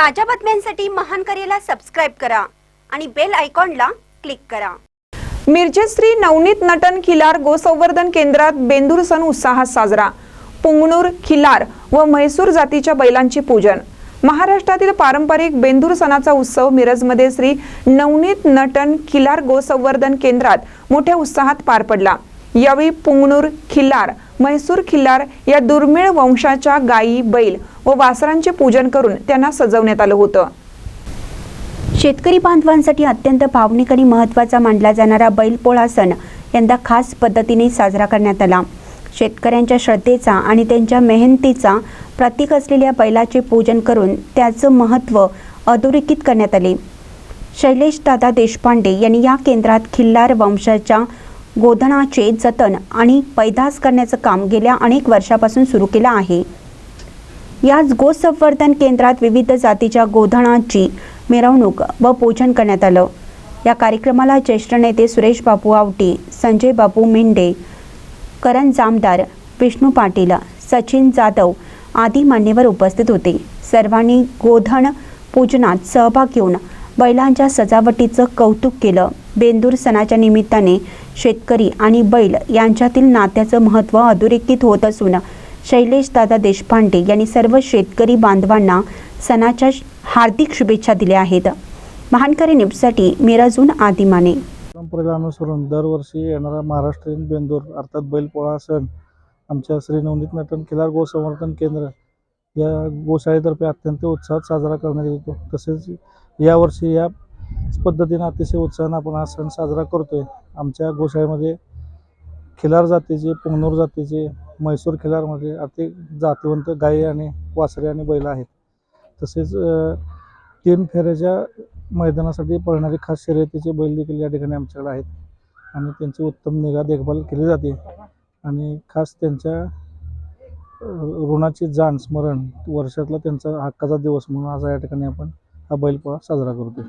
ताज्या बातम्यांसाठी महान करेला सबस्क्राईब करा आणि बेल आयकॉनला क्लिक करा. मिरजेश्री नवनीत नटन खिलार गोसंवर्धन केंद्रात बेंदूर सण उत्साहात साजरा. पुंगणूर खिलार व म्हैसूर जातीच्या बैलांची पूजन. महाराष्ट्रातील पारंपरिक बेंदूर सणाचा उत्सव मिरजमध्ये श्री नवनीत नटन खिलार गोसंवर्धन केंद्रात मोठ्या उत्साहात पार पडला. यावेळी पुंगणूर खिलार म्हैसूर खिल्लार या दुर्मिळ वंशाच्या गायी बैल व वासरांचे पूजन करून त्यांना सजवण्यात आलं होतं. शेतकरी बांधवांसाठी अत्यंत भावनिक आणि महत्त्वाचा मानला जाणारा बैलपोळा सण यंदा खास पद्धतीने साजरा करण्यात आला. शेतकऱ्यांच्या श्रद्धेचा आणि त्यांच्या मेहनतीचा प्रतीक असलेल्या बैलाचे पूजन करून त्याचं महत्त्व अधोरेखित करण्यात आले. शैलेश दादा देशपांडे यांनी या केंद्रात खिल्लार वंशाच्या गोधनाचे जतन आणि पैदास करण्याचं काम गेल्या अनेक वर्षापासून सुरू केलं आहे. याच गोसंवर्धन केंद्रात विविध जातीच्या गोधनाची मिरवणूक व पूजन करण्यात आलं. या कार्यक्रमाला ज्येष्ठ नेते सुरेश बापू आवटी संजय बापू मेंढे करण जामदार विष्णू पाटील सचिन जाधव आदी मान्यवर उपस्थित होते. सर्वांनी गोधन पूजनात सहभाग घेऊन बैलांच्या सजावटीचं कौतुक केलं. बेंदूर सणाच्या निमित्ताने शेतकरी आणि बैल यांच्यातील नात्याचं महत्त्व अधोरेखित होत असून शैलेश दादा देशपांडे यांनी सर्व शेतकरी बांधवांना सणाच्या हार्दिक शुभेच्छा दिल्या आहेत. महानकरी न्यूजसाठी मिराजून आदिमाने परंपरेला अनुसरून दरवर्षी येणारा महाराष्ट्रीयन बेंदूर अर्थात बैलपोळा सण आमच्या श्री नवनीत नटन खिलार गोसंवर्धन केंद्र या गोशाळेतर्फे अत्यंत उत्साहात साजरा करण्यात येतो. तसेच यावर्षी या पद्धतीनं अतिशय उत्साहाने आपण हा सण साजरा करतोय. आमच्या गोशाळेमध्ये खिलार जातीचे पुंगनूर जातीचे म्हैसूर खिलारमध्ये अति जातिवंत गायी आणि वासरे आणि बैल आहेत. तसेच तीन फेऱ्याच्या मैदानासाठी पळणारे खास शर्यतीचे बैल देखील या ठिकाणी आमच्याकडे आहेत. आणि त्यांची उत्तम निगा देखभाल केली जाते. आणि खास त्यांच्या ऋणाची जाण स्मरण वर्षातला त्यांचा हक्काचा दिवस म्हणून आज या ठिकाणी आपण हा बैलपोळा साजरा करतो